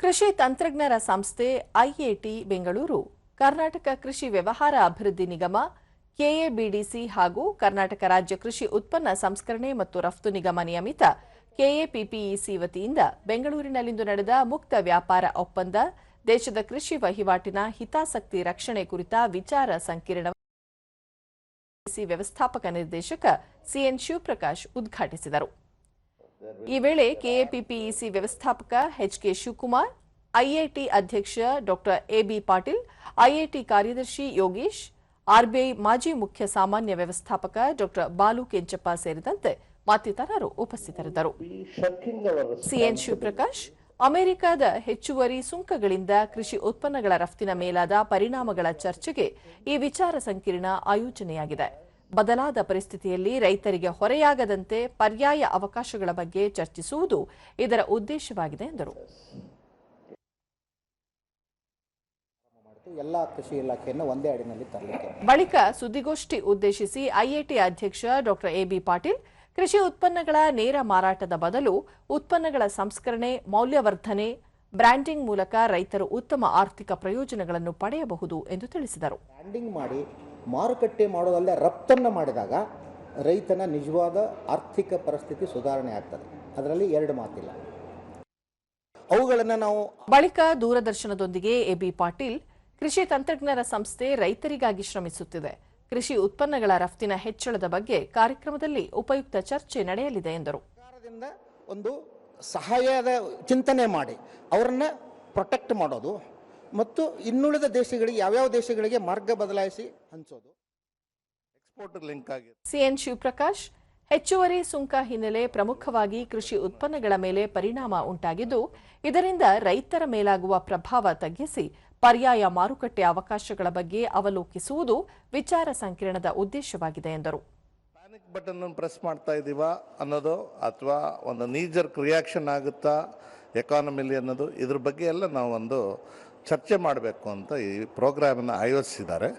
ಕೃಷಿ ತಂತ್ರಜ್ಞರ ಸಂಸ್ಥೆ ಐಎಟಿ ಬೆಂಗಳೂರು, ಕರ್ನಾಟಕ ಕೃಷಿ ವ್ಯವಹಾರ ಅಭಿವೃದ್ಧಿ ನಿಗಮ ಕೆಎಬಿಡಿಸಿ ಹಾಗೂ ಕರ್ನಾಟಕ ರಾಜ್ಯ ಕೃಷಿ ಉತ್ಪನ್ನ ಸಂಸ್ಕರಣೆ ಮತ್ತು ರಫ್ತು ನಿಗಮ ನಿಯಮಿತ ಕೆಎಪಿಪಿಇಸಿ ವತಿಯಿಂದ ಬೆಂಗಳೂರಿನಲ್ಲಿಂದು ನಡೆದ ಮುಕ್ತ ವ್ಯಾಪಾರ ಒಪ್ಪಂದ, ದೇಶದ ಕೃಷಿ ವಹಿವಾಟಿನ ಹಿತಾಸಕ್ತಿ ರಕ್ಷಣೆ ಕುರಿತ ವಿಚಾರ ಸಂಕಿರಣ ವ್ಯವಸ್ಥಾಪಕ ನಿರ್ದೇಶಕ ಸಿಎನ್ ಶಿವಪ್ರಕಾಶ್ ಉದ್ಘಾಟಿಸಿದರು. ಈ ವೇಳೆ ಕೆಎಪಿಪಿಇಸಿ ವ್ಯವಸ್ಥಾಪಕ ಎಚ್ ಕೆ ಶಿವಕುಮಾರ್, ಐಐಟಿ ಅಧ್ಯಕ್ಷ ಡಾಕ್ಟರ್ ಎಬಿ ಪಾಟೀಲ್, ಐಐಟಿ ಕಾರ್ಯದರ್ಶಿ ಯೋಗೇಶ್, ಆರ್ಬಿಐ ಮಾಜಿ ಮುಖ್ಯ ಸಾಮಾನ್ಯ ವ್ಯವಸ್ಥಾಪಕ ಡಾಕ್ಟರ್ ಬಾಲು ಕೆಂಚಪ್ಪ ಸೇರಿದಂತೆ ಮತ್ತಿತರರು ಉಪಸ್ಥಿತರಿದ್ದರು. ಸಿಎನ್ ಶಿವಪ್ರಕಾಶ್, ಅಮೆರಿಕದ ಹೆಚ್ಚುವರಿ ಸುಂಕಗಳಿಂದ ಕೃಷಿ ಉತ್ಪನ್ನಗಳ ರಫ್ತಿನ ಮೇಲಾದ ಪರಿಣಾಮಗಳ ಚರ್ಚೆಗೆ ಈ ವಿಚಾರ ಸಂಕಿರಣ ಆಯೋಜನೆಯಾಗಿದೆ. ಬದಲಾದ ಪರಿಸ್ಥಿತಿಯಲ್ಲಿ ರೈತರಿಗೆ ಹೊರೆಯಾಗದಂತೆ ಪರ್ಯಾಯ ಅವಕಾಶಗಳ ಬಗ್ಗೆ ಚರ್ಚಿಸುವುದು ಇದರ ಉದ್ದೇಶವಾಗಿದೆ ಎಂದರು. ಎಲ್ಲ ಕೃಷಿ ಇಲಾಖೆಯನ್ನು ಒಂದೇ ಅಡಿನಲ್ಲಿ ತರಲಿಕ್ಕೆ. ಬಳಿಕ ಸುದ್ದಿಗೋಷ್ಠಿ ಉದ್ದೇಶಿಸಿ ಐಐಟಿ ಅಧ್ಯಕ್ಷ ಡಾಕ್ಟರ್ ಎಬಿ ಪಾಟೀಲ್ ಕೃಷಿ ಉತ್ಪನ್ನಗಳ ನೇರ ಮಾರಾಟದ ಬದಲು ಉತ್ಪನ್ನಗಳ ಸಂಸ್ಕರಣೆ ಮೌಲ್ಯವರ್ಧನೆ ಬ್ರ್ಯಾಂಡಿಂಗ್ ಮೂಲಕ ರೈತರು ಉತ್ತಮ ಆರ್ಥಿಕ ಪ್ರಯೋಜನಗಳನ್ನು ಪಡೆಯಬಹುದು ಎಂದು ತಿಳಿಸಿದರು. ಬ್ರ್ಯಾಂಡಿಂಗ್ ಮಾಡಿ ಮಾರುಕಟ್ಟೆ ಮಾಡೋದಲ್ಲದೆ ರಫ್ತನ್ನು ಮಾಡಿದಾಗ ರೈತನ ನಿಜವಾದ ಆರ್ಥಿಕ ಪರಿಸ್ಥಿತಿ ಸುಧಾರಣೆ ಆಗ್ತದೆ. ಅದರಲ್ಲಿ ಎರಡು ಮಾತಿಲ್ಲ. ಅವುಗಳನ್ನು ನಾವು ಬಳಿಕ ದೂರದರ್ಶನದೊಂದಿಗೆ ಎಬಿ ಪಾಟೀಲ್ ಕೃಷಿ ತಂತ್ರಜ್ಞರ ಸಂಸ್ಥೆ ರೈತರಿಗಾಗಿ ಶ್ರಮಿಸುತ್ತಿದೆ. ಕೃಷಿ ಉತ್ಪನ್ನಗಳ ರಫ್ತಿನ ಹೆಚ್ಚಳದ ಬಗ್ಗೆ ಕಾರ್ಯಕ್ರಮದಲ್ಲಿ ಉಪಯುಕ್ತ ಚರ್ಚೆ ನಡೆಯಲಿದೆ ಎಂದರು. ಒಂದು ಸಹಾಯದ ಚಿಂತನೆ ಮಾಡಿ ಅವರನ್ನ ಪ್ರೊಟೆಕ್ಟ್ ಮಾಡೋದು ಮತ್ತು ಇನ್ನುಳಿದ ದೇಶಗಳಿಗೆ ಯಾವ್ಯಾವ ದೇಶಗಳಿಗೆ ಮಾರ್ಗ ಬದಲಾಯಿಸಿ ಹಂಚೋದು? ಎಕ್ಸ್ಪೋರ್ಟ್ ಲಿಂಕ್ ಆಗಿದೆ ಸಿಎನ್ ಶಿವಪ್ರಕಾಶ್ ಹೆಚ್ಚುವರಿ ಸುಂಕ ಹಿನ್ನೆಲೆ ಪ್ರಮುಖವಾಗಿ ಕೃಷಿ ಉತ್ಪನ್ನಗಳ ಮೇಲೆ ಪರಿಣಾಮ ಉಂಟಾಗಿದ್ದು ಇದರಿಂದ ರೈತರ ಮೇಲಾಗುವ ಪ್ರಭಾವ ತಗ್ಗಿಸಿ ಪರ್ಯಾಯ ಮಾರುಕಟ್ಟೆ ಅವಕಾಶಗಳ ಬಗ್ಗೆ ಅವಲೋಕಿಸುವುದು ವಿಚಾರ ಸಂಕಿರಣದ ಉದ್ದೇಶವಾಗಿದೆ ಎಂದರು. ಪ್ಯಾನಿಕ್ ಬಟನ್ ಪ್ರೆಸ್ ಮಾಡ್ತಾ ಇದ್ದೀವಾ ಅನ್ನೋದು ಅಥವಾ ಒಂದು ನೀಜರ್ ರಿಯಾಕ್ಷನ್ ಆಗುತ್ತಾ ಎಕಾನಮಿಲಿ ಅನ್ನೋದು ಇದ್ರ ಬಗ್ಗೆ ಎಲ್ಲ ನಾವು ಒಂದು ಚರ್ಚೆ ಮಾಡಬೇಕು ಅಂತ ಈ ಪ್ರೋಗ್ರಾಮನ್ನು ಆಯೋಜಿಸಿದ್ದಾರೆ